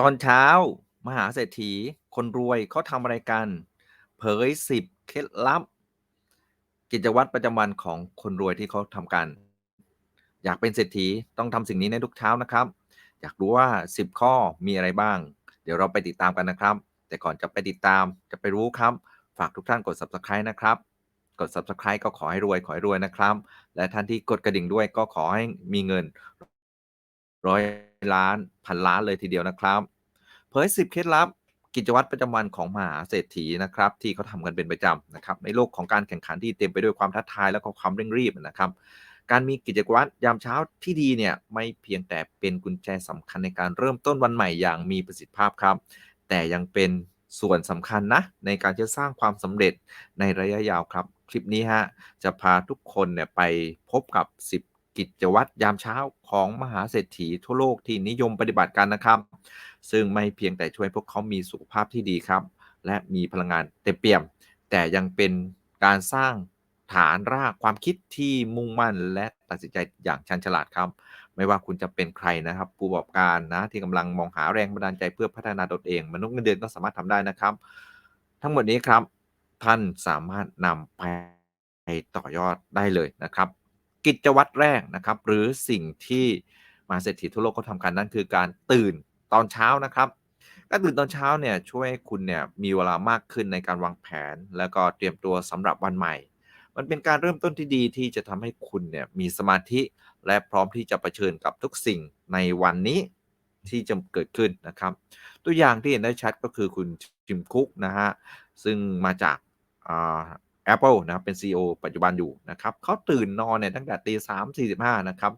ตอนเช้ามหาเศรษฐีคนรวยเขาทำอะไรกัน เผย10เคล็ดลับ กิจวัตรประจำวันของคนรวยที่เขาทำกัน อยากเป็นเศรษฐีต้องทำสิ่งนี้ในทุกเช้านะครับ อยากรู้ว่า 10 ข้อมีอะไรบ้าง เดี๋ยวเราไปติดตามกันนะครับ แต่ก่อนจะไปติดตามจะไปรู้ครับ ฝากทุกท่านกด Subscribe นะครับ กด Subscribe ก็ขอให้รวยขอให้รวยนะครับ และท่านที่กดกระดิ่งด้วยก็ขอให้มีเงินร้อย ล้านพันล้านเลยทีเดียวนะครับ เผย10เคล็ดลับกิจวัตรประจำวันของมหาเศรษฐีนะครับ ที่เขาทำกันเป็นประจำนะครับ ในโลกของการแข่งขันที่เต็มไปด้วยความท้าทายและก็ความเร่งรีบนะครับ การมีกิจวัตรยามเช้าที่ดีเนี่ยไม่เพียงแต่เป็นกุญแจสำคัญในการเริ่มต้นวันใหม่อย่างมีประสิทธิภาพครับ แต่ยังเป็นส่วนสำคัญนะ ในการจะสร้างความสำเร็จในระยะยาวครับ คลิปนี้ฮะจะพาทุกคนเนี่ยไปพบกับ 10 กิจวัตรยามเช้าของมหาเศรษฐีทั่วโลกที่นิยมปฏิบัติกันนะครับ ซึ่งไม่เพียงแต่ช่วยพวกเขามีสุขภาพที่ดีครับ และมีพลังงานเต็มเปี่ยม แต่ยังเป็นการสร้างฐานรากความคิดที่มุ่งมั่นและตัดสินใจอย่างชันฉลาดครับ ไม่ว่าคุณจะเป็นใครนะครับ ผู้ประกอบการนะที่กำลังมองหาแรงบันดาลใจเพื่อพัฒนาตนเอง มนุษย์เงินเดือนก็สามารถทำได้นะครับ ทั้งหมดนี้ครับ ท่านสามารถนำไปต่อยอดได้เลยนะครับ กิจวัตรแรกนะครับ หรือสิ่งที่มาเศรษฐีทั่วโลกเขาทำกันนั่นคือการตื่นตอนเช้านะครับการตื่นตอนเช้าเนี่ยช่วยให้คุณเนี่ยมีเวลามากขึ้นในการวางแผน แล้วก็เตรียมตัวสำหรับวันใหม่ มันเป็นการเริ่มต้นที่ดีที่จะทำให้คุณเนี่ยมีสมาธิ และพร้อมที่จะเผชิญกับทุกสิ่งในวันนี้ที่จะเกิดขึ้นนะครับ ตัวอย่างที่เห็นได้ชัดก็คือคุณจิมคุกนะฮะซึ่งมาจาก แอปเปิลนะครับเป็น CEO ปัจจุบันอยู่นะครับเขาตื่นนอนเนี่ยตั้งแต่ตีสามสี่สิบห้านะครับ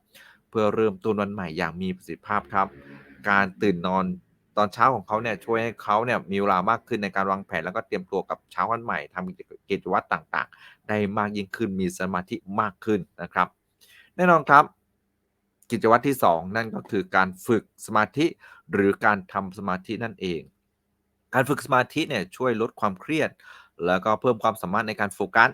เพื่อเริ่มต้นวันใหม่อย่างมีประสิทธิภาพครับ การตื่นนอนตอนเช้าของเขาเนี่ยช่วยให้เขาเนี่ยมีเวลามากขึ้นในการวางแผนแล้วก็เตรียมตัวกับเช้าวันใหม่ทำกิจวัตรต่างๆ ได้มากยิ่งขึ้นมีสมาธิมากขึ้นนะครับ แน่นอนครับ กิจวัตรที่ 2 นั่นก็คือการฝึกสมาธิหรือการทำสมาธินั่นเอง การฝึกสมาธิเนี่ยช่วยลดความเครียด แล้วก็เพิ่มความสามารถในการโฟกัส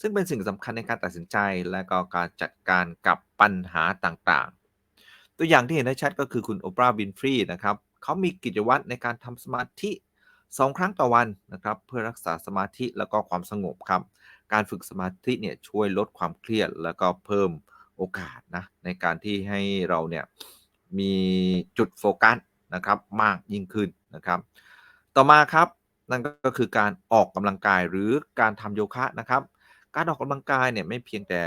ซึ่งเป็นสิ่งสำคัญในการตัดสินใจ และก็การจัดการกับปัญหาต่างๆ ตัวอย่างที่เห็นได้ชัดก็คือคุณโอปราห์วินฟรีนะครับเขามีกิจวัตรในการทำสมาธิ 2 ครั้งต่อวันนะครับเพื่อรักษาสมาธิแล้วก็ความสงบครับ การฝึกสมาธิเนี่ยช่วยลดความเครียด แล้วก็เพิ่มโอกาสนะในการที่ให้เราเนี่ยมีจุดโฟกัสนะครับมากยิ่งขึ้นนะครับ ต่อมาครับ นั่นก็คือการออกกำลังกายหรือการทำโยคะนะครับ การออกกำลังกายเนี่ยไม่เพียงแต่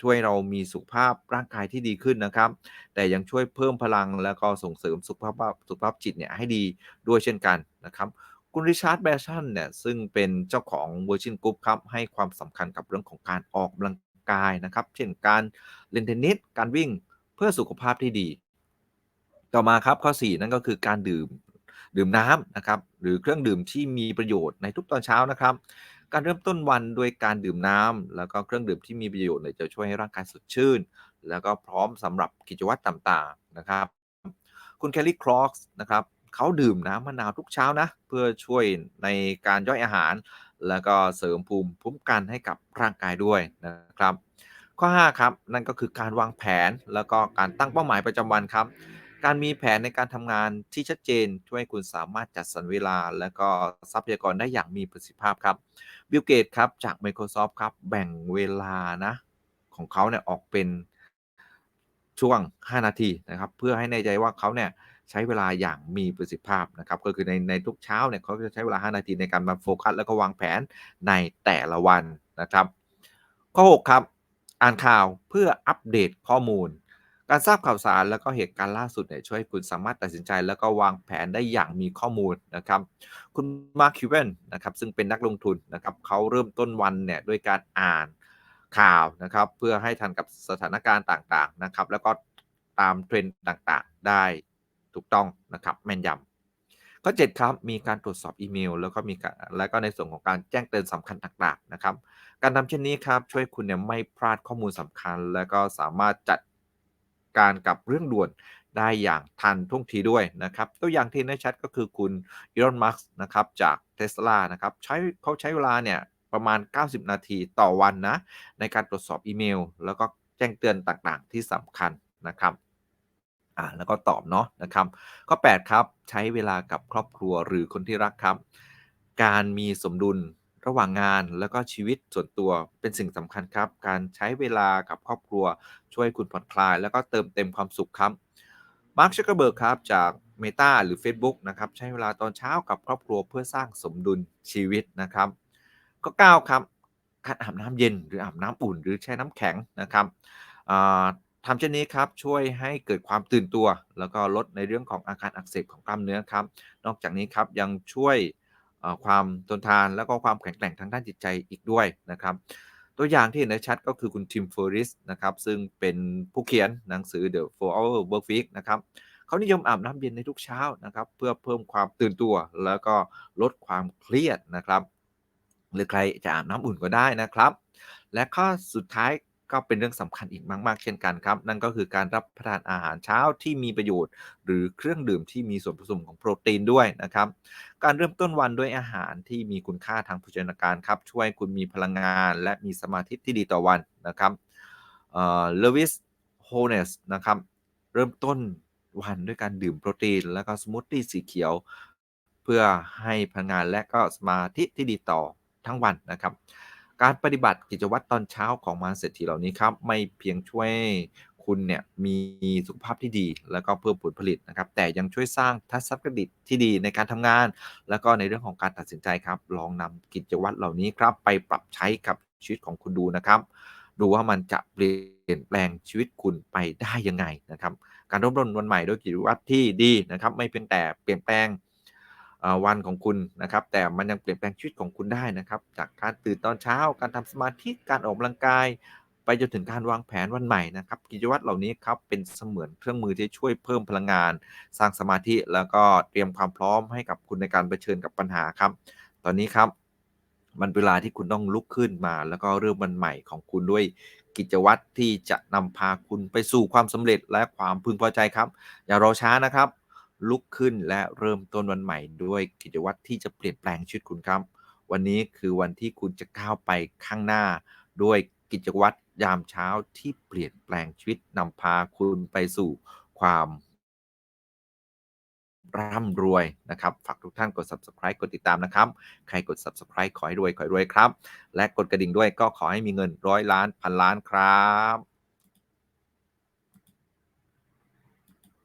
ช่วยเรามีสุขภาพร่างกายที่ดีขึ้นนะครับ แต่ยังช่วยเพิ่มพลังแล้วก็ส่งเสริมสุขภาพสุขภาพจิตเนี่ยให้ดีด้วยเช่นกันนะครับคุณริชาร์ดแบชันเนี่ยซึ่งเป็นเจ้าของ Virgin Group ครับให้ความสำคัญกับเรื่องของการออกกำลังกายนะครับ เช่นการเล่นเทนนิสการวิ่งเพื่อสุขภาพที่ดี ต่อมาครับข้อ 4 นั่นก็คือการดื่ม ดื่มน้ำนะครับหรือเครื่องดื่มที่มีประโยชน์ในทุกตอนเช้านะครับ การเริ่มต้นวันด้วยการดื่มน้ำแล้วก็เครื่องดื่มที่มีประโยชน์เนี่ยจะช่วยให้ร่างกายสดชื่น แล้วก็พร้อมสำหรับกิจวัตรต่างๆนะครับ คุณแคลรี่ครอสนะครับเขาดื่มน้ำมะนาวทุกเช้านะ เพื่อช่วยในการย่อยอาหาร แล้วก็เสริมภูมิคุ้มกันให้กับร่างกายด้วยนะครับ ข้อ 5 ครับ นั่นก็คือการวางแผนแล้วก็การตั้งเป้าหมายประจำวันครับ การมีแผนในการทำงานที่ชัดเจน ช่วยให้คุณสามารถจัดสรรเวลา และก็ทรัพยากรได้อย่างมีประสิทธิภาพครับบิลเกตครับจาก Microsoft ครับแบ่งเวลานะของเขาเนี่ยออกเป็นช่วง 5 นาทีนะครับ เพื่อให้แน่ใจว่าเขาเนี่ยใช้เวลาอย่างมีประสิทธิภาพนะครับ ก็คือในในทุกเช้าเนี่ยเขาจะใช้เวลา 5 นาทีในการมาโฟกัสแล้วก็วางแผนในแต่ละวันนะครับ ข้อ 6 ครับ อ่านข่าวเพื่ออัปเดตข้อมูล การทราบข่าวสารแล้วก็เหตุการณ์ล่าสุดเนี่ยช่วยให้คุณสามารถตัดสินใจ แล้วก็วางแผนได้อย่างมีข้อมูลนะครับ คุณมาร์คคิวเวนนะครับซึ่งเป็นนักลงทุนนะครับเขาเริ่มต้นวันเนี่ยด้วยการอ่านข่าวนะครับเพื่อให้ทันกับสถานการณ์ต่างๆนะครับแล้วก็ตามเทรนด์ต่างๆ ได้ถูกต้องนะครับแม่นยำข้อ7ครับมีการตรวจสอบอีเมล แล้วก็มีแล้วก็ในส่วนของการแจ้งเตือนสำคัญต่างๆนะครับการทำเช่นนี้ครับช่วยคุณเนี่ยไม่พลาดข้อมูลสำคัญ แล้วก็สามารถจัด การกับเรื่องด่วนได้อย่างทันท่วงทีด้วยนะครับ ตัวอย่างที่แน่ชัดก็คือคุณอีลอนมัสก์นะครับจากเทสลานะครับใช้เขาใช้เวลาเนี่ยประมาณ 90 นาทีต่อวันนะในการตรวจสอบอีเมล แล้วก็แจ้งเตือนต่างๆ ที่สำคัญนะครับอ่าแล้วก็ตอบเนาะนะครับข้อ8ครับ ใช้เวลากับครอบครัวหรือคนที่รักครับ การมีสมดุล ระหว่างงานแล้วก็ชีวิตส่วนตัวเป็นสิ่งสำคัญครับ การใช้เวลากับครอบครัวช่วยคุณผ่อนคลาย แล้วก็เติมเต็มความสุขครับ Mark Zuckerberg ครับจาก Meta หรือ Facebook นะครับใช้เวลาตอนเช้ากับครอบครัวเพื่อสร้างสมดุลชีวิตนะครับข้อ9ครับการอาบน้ำเย็นหรืออาบน้ำอุ่น หรือแช่น้ำแข็งนะครับทำเช่นนี้ครับช่วยให้เกิดความตื่นตัว แล้วก็ลดในเรื่องของอาการอักเสบของกล้ามเนื้อครับ นอกจากนี้ครับยังช่วย ความทนทานแล้วก็ความแข็งแกร่งทางด้านจิตใจอีกด้วยนะครับ ตัวอย่างที่เห็นได้ชัดก็คือคุณ Tim Ferriss นะครับซึ่งเป็นผู้เขียนหนังสือ The 4 Hour Work Week นะครับเขานิยมอาบน้ำเย็นในทุกเช้านะครับเพื่อเพิ่มความตื่นตัว แล้วก็ลดความเครียดนะครับ หรือใครจะอาบน้ำอุ่นก็ได้นะครับ และข้อสุดท้าย ก็เป็นเรื่องสำคัญอีกมากๆ เช่นกันครับ นั่นก็คือการรับประทานอาหารเช้าที่มีประโยชน์ หรือเครื่องดื่มที่มีส่วนผสมของโปรตีนด้วยนะครับ การเริ่มต้นวันด้วยอาหารที่มีคุณค่าทางโภชนาการครับ ช่วยคุณมีพลังงาน และมีสมาธิที่ดีต่อวันนะครับเอ่อ Lewis Howes นะครับเริ่มต้นวันด้วยการดื่มโปรตีน แล้วก็สมูทตี้สีเขียว เพื่อให้พลังงานและก็สมาธิที่ดีต่อทั้งวันนะครับ การปฏิบัติกิจวัตรตอนเช้าของมหาเศรษฐีเหล่านี้ครับ ไม่เพียงช่วยคุณเนี่ยมีสุขภาพที่ดี แล้วก็เพิ่มผลผลิตนะครับ แต่ยังช่วยสร้างทัศนคติที่ดีในการทำงาน แล้วก็ในเรื่องของการตัดสินใจครับ ลองนำกิจวัตรเหล่านี้ครับ ไปปรับใช้กับชีวิตของคุณดูนะครับ ดูว่ามันจะเปลี่ยนแปลงชีวิตคุณไปได้ยังไงนะครับ การริ่มต้นวันใหม่ด้วยกิจวัตรที่ดีนะครับ ไม่เพียงแต่เปลี่ยนแปลง วันของคุณนะครับ แต่มันยังเปลี่ยนแปลงชีวิตของคุณได้นะครับ จากการตื่นตอนเช้า การทำสมาธิ การออกกำลังกาย ไปจนถึงการวางแผนวันใหม่นะครับ กิจวัตรเหล่านี้ครับเป็นเสมือนเครื่องมือที่ช่วยเพิ่มพลังงาน สร้างสมาธิแล้วก็เตรียมความพร้อมให้กับคุณในการเผชิญกับปัญหาครับ ตอนนี้ครับ มันเวลาที่คุณต้องลุกขึ้นมา แล้วก็เริ่มวันใหม่ของคุณด้วยกิจวัตรที่จะนำพาคุณไปสู่ความสำเร็จและความพึงพอใจครับ อย่ารอช้านะครับ ลุกขึ้นและเริ่มต้นวันใหม่ด้วยกิจวัตรที่จะเปลี่ยนแปลงชีวิตคุณครับ วันนี้คือวันที่คุณจะก้าวไปข้างหน้า ด้วยกิจวัตรยามเช้าที่เปลี่ยนแปลงชีวิตนำพาคุณไปสู่ความร่ำรวยนะครับ ฝากทุกท่านกด Subscribe กดติดตามนะครับ ใครกด Subscribe ขอให้รวย ขอให้รวยครับ และกดกระดิ่งด้วยก็ขอให้มีเงินร้อยล้านพันล้านครับ